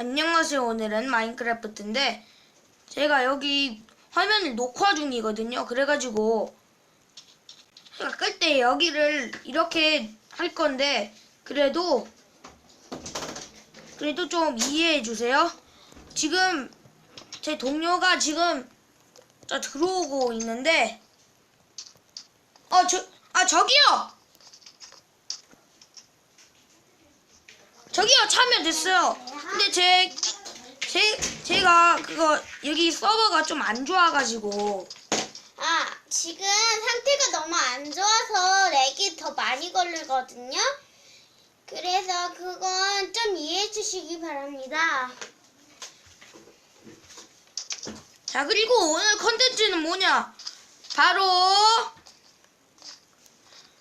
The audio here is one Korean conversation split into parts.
안녕하세요. 오늘은 마인크래프트인데 제가 여기 화면을 녹화 중이거든요. 그래가지고 제가 끌 때 여기를 이렇게 할 건데 그래도 그래도 좀 이해해 주세요. 지금 제 동료가 지금 저 들어오고 있는데 어 저 아 저기요 저기요 참여됐어요. 근데 제, 제, 제가 그거 여기 서버가 좀 안 좋아가지고 아, 지금 상태가 너무 안 좋아서 렉이 더 많이 걸리거든요. 그래서 그건 좀 이해해 주시기 바랍니다. 자 그리고 오늘 컨텐츠는 뭐냐 바로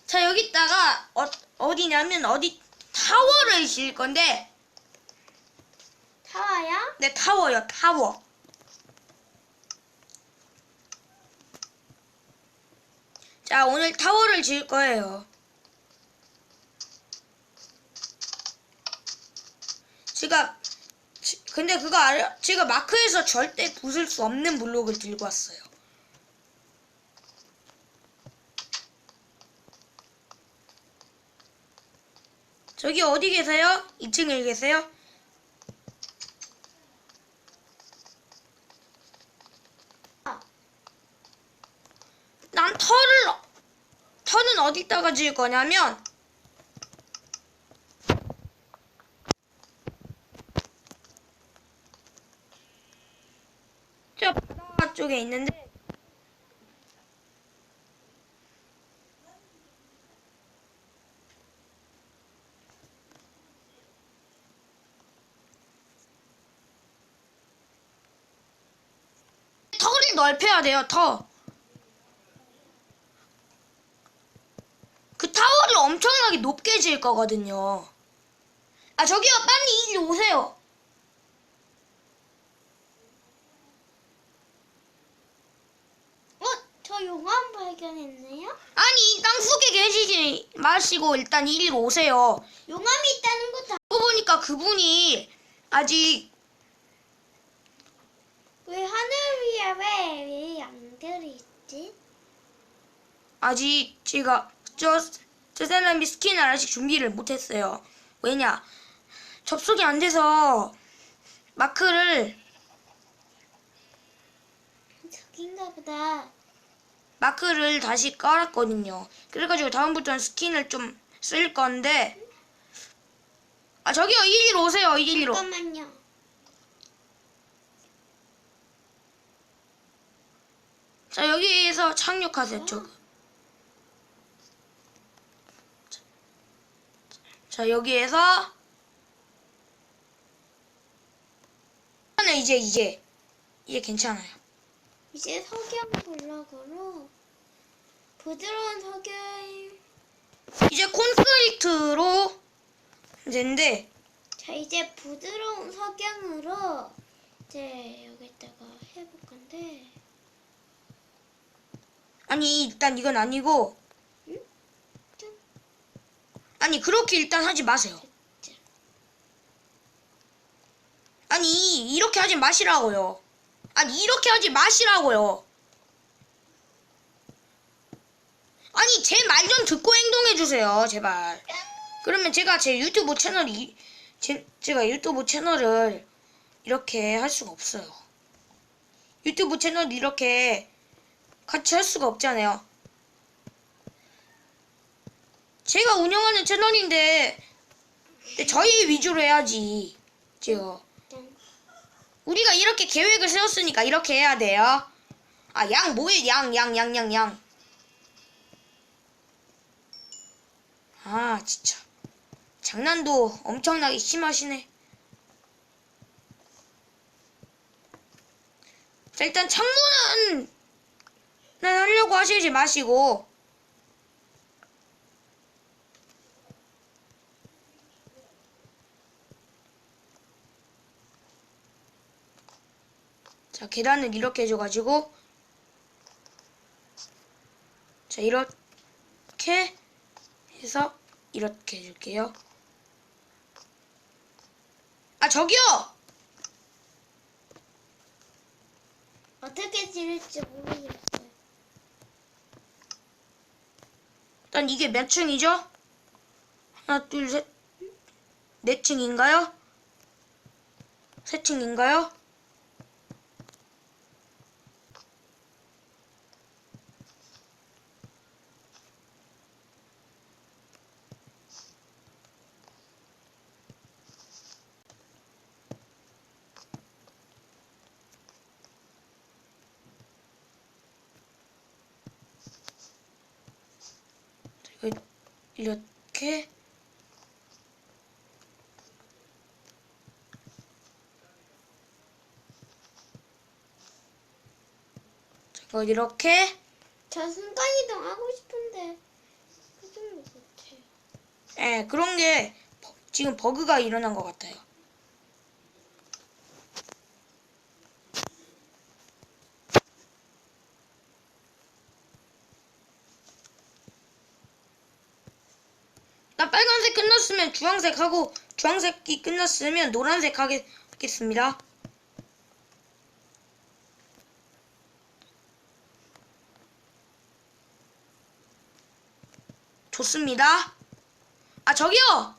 자 여기다가 어, 어디냐면 어디 타워를 지을 건데 타와요? 네 타워요 타워 자 오늘 타워를 지을 거예요 제가 지- 근데 그거 알아요? 제가 마크에서 절대 부술 수 없는 블록을 들고 왔어요 저기 어디 계세요? 2층에 계세요? 난 털을 털은 어디다가 지을 거냐면 저 바다 쪽에 있는데 털을 넓혀야 돼요 터. 그 타워를 엄청나게 높게 지을 거거든요. 아 저기요 빨리 이리 오세요. 어, 저 용암 발견했네요. 아니 땅 속에 계시지 마시고 일단 이리로 오세요. 용암이 있다는 것도 그러고 보니까 그분이 아직 왜 하늘 위에 왜, 왜 양들이 있지? 아직 제가 저, 저 사람이 스킨을 아직 준비를 못했어요. 왜냐 접속이 안 돼서 마크를 저긴가 보다. 마크를 다시 깔았거든요. 그래가지고 다음부터는 스킨을 좀 쓸 건데 아 저기요 이리로 오세요 이리로 잠깐만요. 자 여기에서 착륙하세요 저. 자 여기에서 이제 이제 이제 괜찮아요. 이제 석영 블럭으로 부드러운 석영. 이제 콘크리트로 이제인데 자 이제 부드러운 석영으로 이제 여기다가 해볼 건데. 아니 일단 이건 아니고 아니 그렇게 일단 하지 마세요. 자, 아니 이렇게 하지 마시라고요. 아니 이렇게 하지 마시라고요. 아니 제 말 좀 듣고 행동해 주세요 제발. 그러면 제가 제 유튜브 채널이 제, 제가 유튜브 채널을 이렇게 할 수가 없어요. 유튜브 채널 이렇게 같이 할 수가 없잖아요. 제가 운영하는 채널인데 저희 위주로 해야지. 제가. 우리가 이렇게 계획을 세웠으니까 이렇게 해야 돼요. 아, 양 뭐해? 양, 양, 양, 양, 양. 아, 진짜. 장난도 엄청나게 심하시네. 자, 일단 창문은 난 하려고 하시지 마시고 자 계단을 이렇게 해줘가지고 자 이렇게 해서 이렇게 해줄게요 아 저기요 어떻게 지를지 모르겠어요 일단 이게 몇 층이죠? 하나 둘셋네 층인가요? 세 층인가요? 이거 이렇게 저 순간이동 하고 싶은데 그좀 못해요. 예 그런 게 버- 지금 버그가 일어난 것 같아요. 나 빨간색 끝났으면 주황색 하고 주황색이 끝났으면 노란색 하겠, 하겠습니다. 좋습니다. 아 저기요.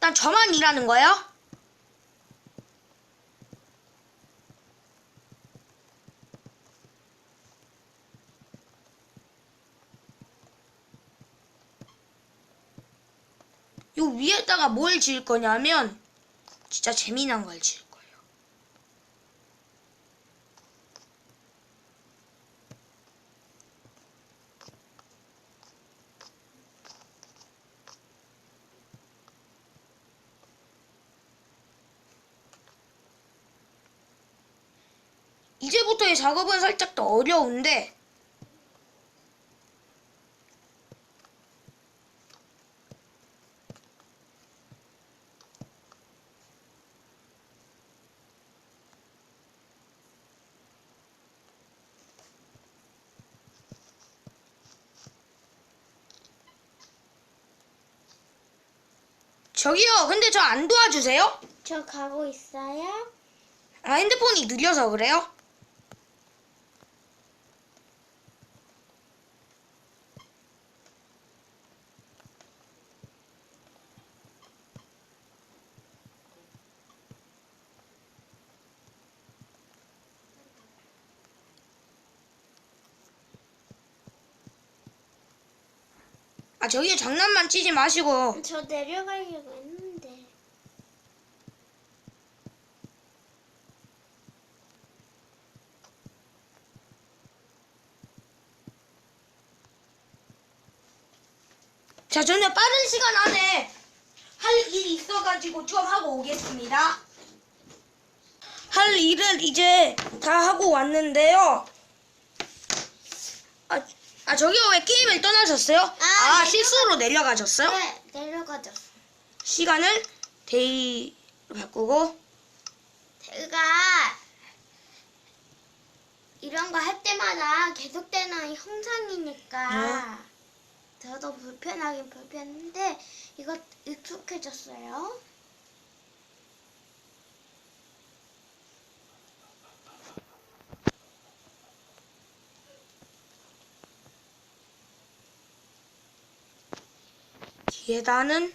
난 저만 일하는 거예요? 요 위에다가 뭘 지을 거냐면 진짜 재미난 걸 지을 이제부터의 작업은 살짝 더 어려운데 저기요 근데 저 안 도와주세요? 저 가고 있어요? 아 핸드폰이 느려서 그래요? 아 저기요 장난만 치지 마시고 저 내려가려고 했는데. 자, 저는 빠른 시간 안에 할 일이 있어가지고 좀 하고 오겠습니다. 할 일을 이제 다 하고 왔는데요. 아, 아 저기요 왜 게임을 떠나셨어요? 아, 내려가- 실수로 내려가셨어요? 네, 내려가졌어. 시간을 데이로 바꾸고 제가 이런 거 할 때마다 계속되는 형상이니까 저도 불편하긴 불편한데 이거 익숙해졌어요. 계단은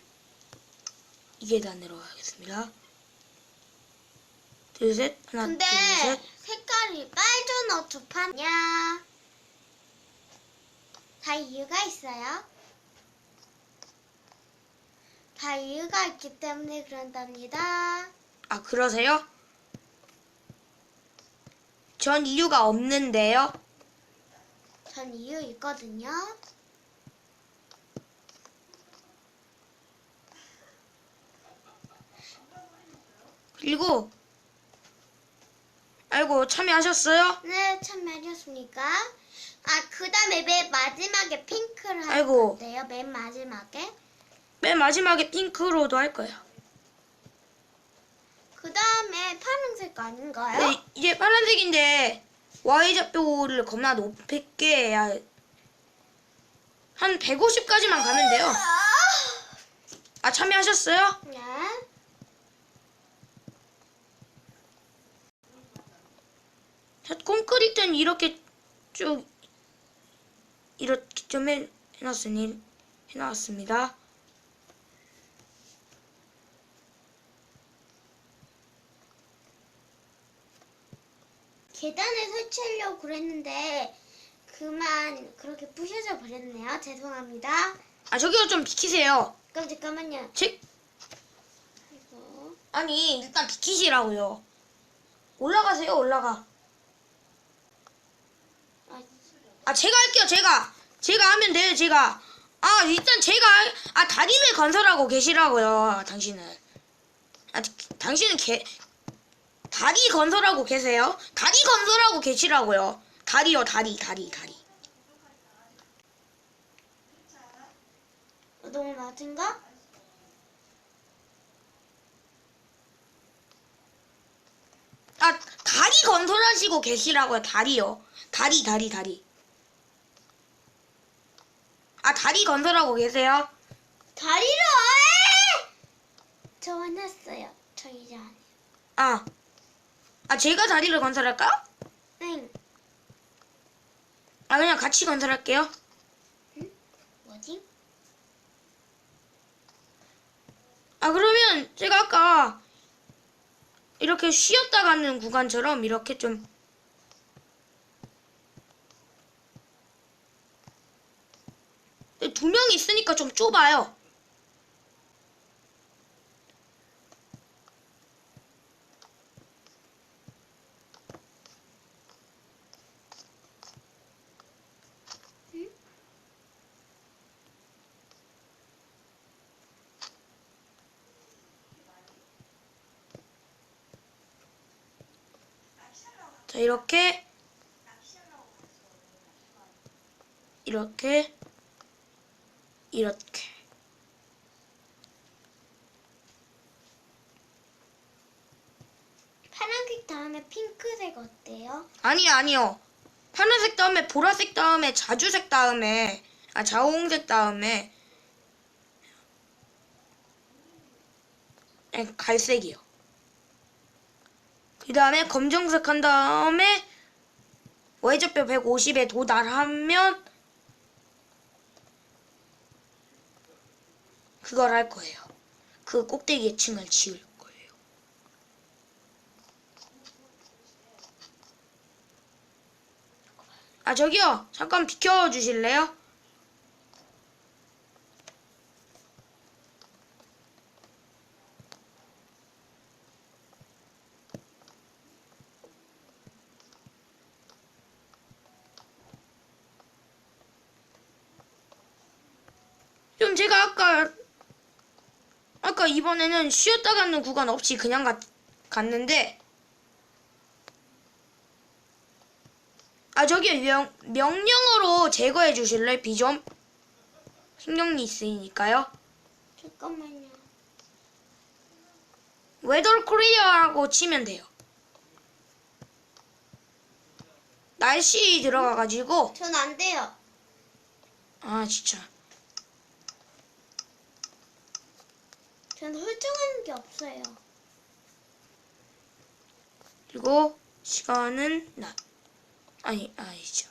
이 계단으로 하겠습니다. 둘, 셋, 하나, 근데 둘, 셋. 색깔이 빨주노 두 판이야. 다 이유가 있어요. 다 이유가 있기 때문에 그런답니다. 아, 그러세요? 전 이유가 없는데요. 전 이유 있거든요. 그리고 아이고 참여하셨어요? 네, 참여하셨습니까? 아, 그 다음에 맨 마지막에 핑크를 할 아이고. 건데요. 맨 마지막에. 맨 마지막에 핑크로도 할 거예요. 그 다음에 파란색 아닌가요? 네, 이제 파란색인데 Y좌표를 겁나 높게 해야 한 150까지만 가면 돼요. 아 참여하셨어요? 네. 자, 콘크리트는 이렇게 쭉 이렇게 좀 해, 해놨으니 해놨습니다. 계단을 설치하려고 그랬는데 그만 그렇게 부셔져 버렸네요. 죄송합니다. 아 저기요 좀 비키세요. 그럼 잠깐만요. 제 이거 아니 일단 비키시라고요. 올라가세요 올라가. 아, 아 제가 할게요 제가. 제가 하면 돼요 제가. 아 일단 제가 할- 아 다리를 건설하고 계시라고요 당신은. 아 당신은 개 다리 건설하고 계세요? 다리 건설하고 계시라고요. 다리요 다리 다리 다리. 어, 너무 낮은가? 아 다리 건설하시고 계시라고요 다리요. 다리 다리 다리 아 다리 건설하고 계세요 다리로 해! 저 화났어요. 저 이제 안 해요. 아 아 제가 다리를 건설할까요? 응. 아 그냥 같이 건설할게요 뭐지? 아 그러면 제가 아까 이렇게 쉬었다 가는 구간처럼 이렇게 좀 두 명이 있으니까 좀 좁아요. 자 이렇게 이렇게 이렇게. 파란색 다음에 핑크색 어때요? 아니요 아니요. 파란색 다음에 보라색 다음에 자주색 다음에 아 자홍색 다음에 에, 갈색이요. 그 다음에 검정색 한 다음에 외접표 150에 도달하면 그걸 할 거예요. 그 꼭대기에 층을 지을 거예요. 아 저기요. 잠깐 비켜 주실래요? 좀 제가 아까 아까 이번에는 쉬었다 가는 구간 없이 그냥 갔, 갔는데 아 저기 명, 명령어로 제거해 주실래? 비좀 신경이 있으니까요. 잠깐만요. 웨더 코리아라고 치면 돼요. 날씨 들어가가지고. 전 안 돼요. 아 진짜 전 설정하는 게 없어요. 그리고 시간은 낮 아니 아니죠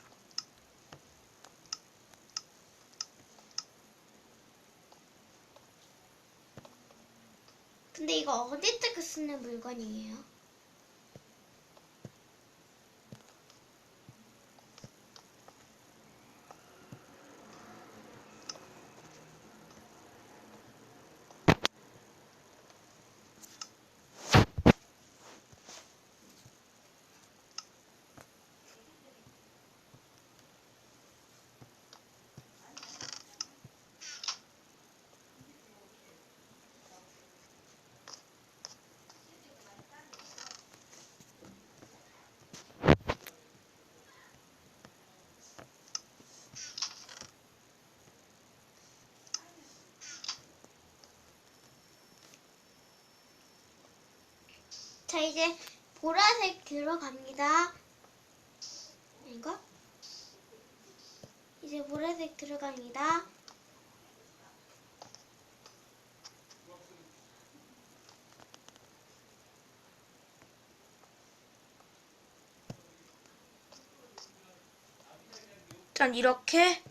근데 이거 어디다가 쓰는 물건이에요? 자 이제 보라색 들어갑니다. 이거? 이제 보라색 들어갑니다. 일단 이렇게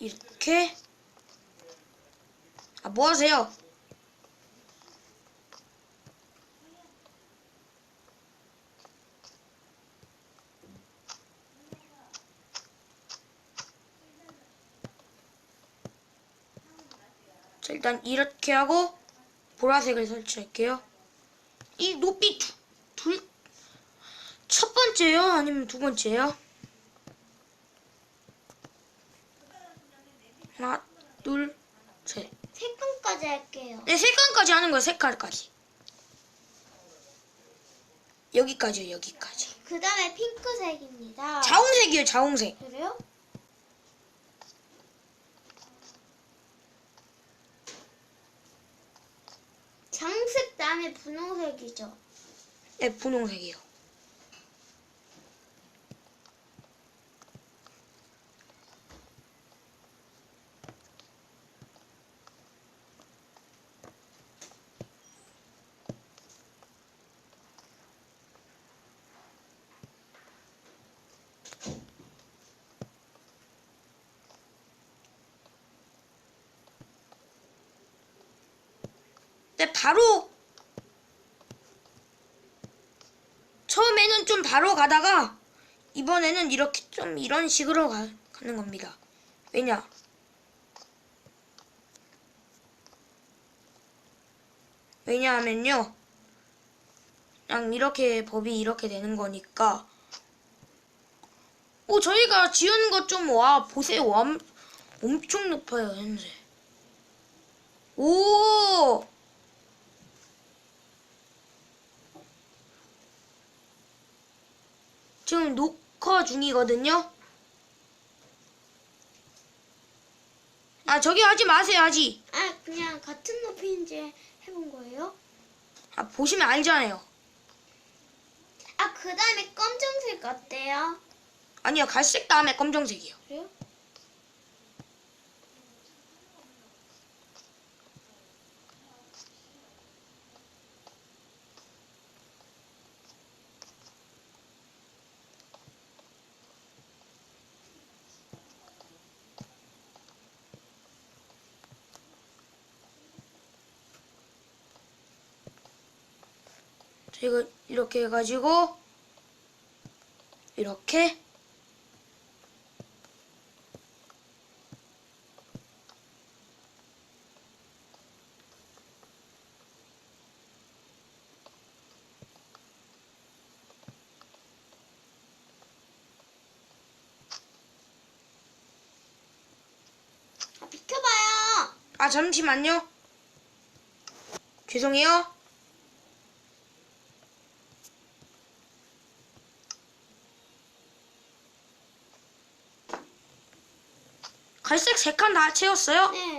이렇게 아 뭐 하세요? 자, 일단 이렇게 하고 보라색을 설치할게요. 이 높이 두, 둘, 첫 번째요? 아니면 두 번째요? 하나, 둘, 셋. 색감까지 할게요. 네, 색깔까지 하는 거예요, 색깔까지. 여기까지요, 여기까지. 그 다음에 핑크색입니다. 자홍색이에요, 자홍색. 그래요? 장색 다음에 분홍색이죠. 네, 분홍색이요. 네, 바로 처음에는 좀 바로 가다가 이번에는 이렇게 좀 이런 식으로 가, 가는 겁니다. 왜냐? 왜냐하면요. 그냥 이렇게 법이 이렇게 되는 거니까. 오, 저희가 지은 것 좀 와, 보세요. 엄, 엄청 높아요, 현재. 오! 지금 녹화 중이거든요. 아 저기 하지 마세요 하지. 아, 그냥 같은 높이인지 해본 거예요? 아 보시면 알잖아요. 아, 그 다음에 검정색 어때요? 아니요 갈색 다음에 검정색이요. 그래요? 제가 이렇게 해가지고 이렇게 아, 비켜봐요. 아 잠시만요. 죄송해요. 갈색 세 칸 다 채웠어요? 네.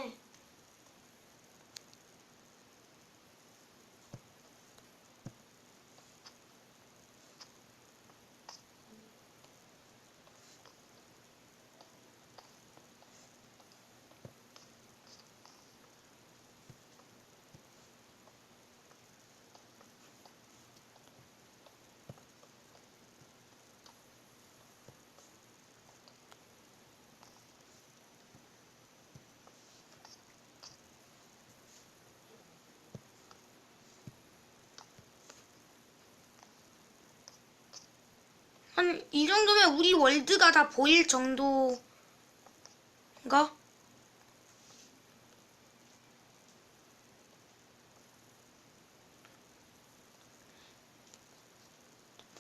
한 이 정도면 우리 월드가 다 보일 정도인가?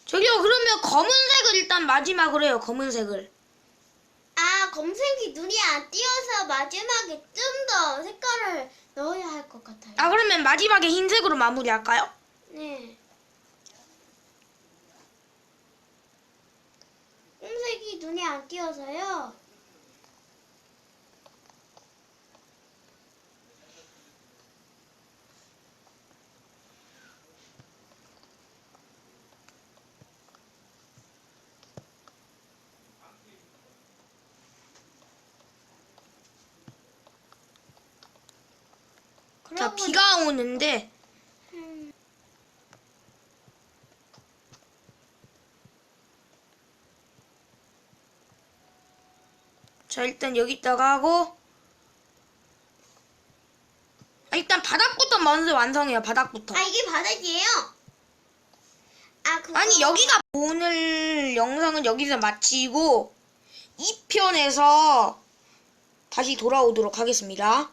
저기요 그러면 검은색을 일단 마지막으로 해요 검은색을 아, 검색이 눈이 안 띄어서 마지막에 좀 더 색깔을 넣어야 할 것 같아요. 아 그러면 마지막에 흰색으로 마무리할까요? 네. 검 색이 눈이 안 띄어서요. 자 비가 오는데 음, 자, 일단 여기다가 하고. 아, 일단 바닥부터 먼저 완성해요, 바닥부터. 아 이게 바닥이에요. 아 그거 아니, 여기가 오늘 영상은 여기서 마치고, 2편에서 다시 돌아오도록 하겠습니다.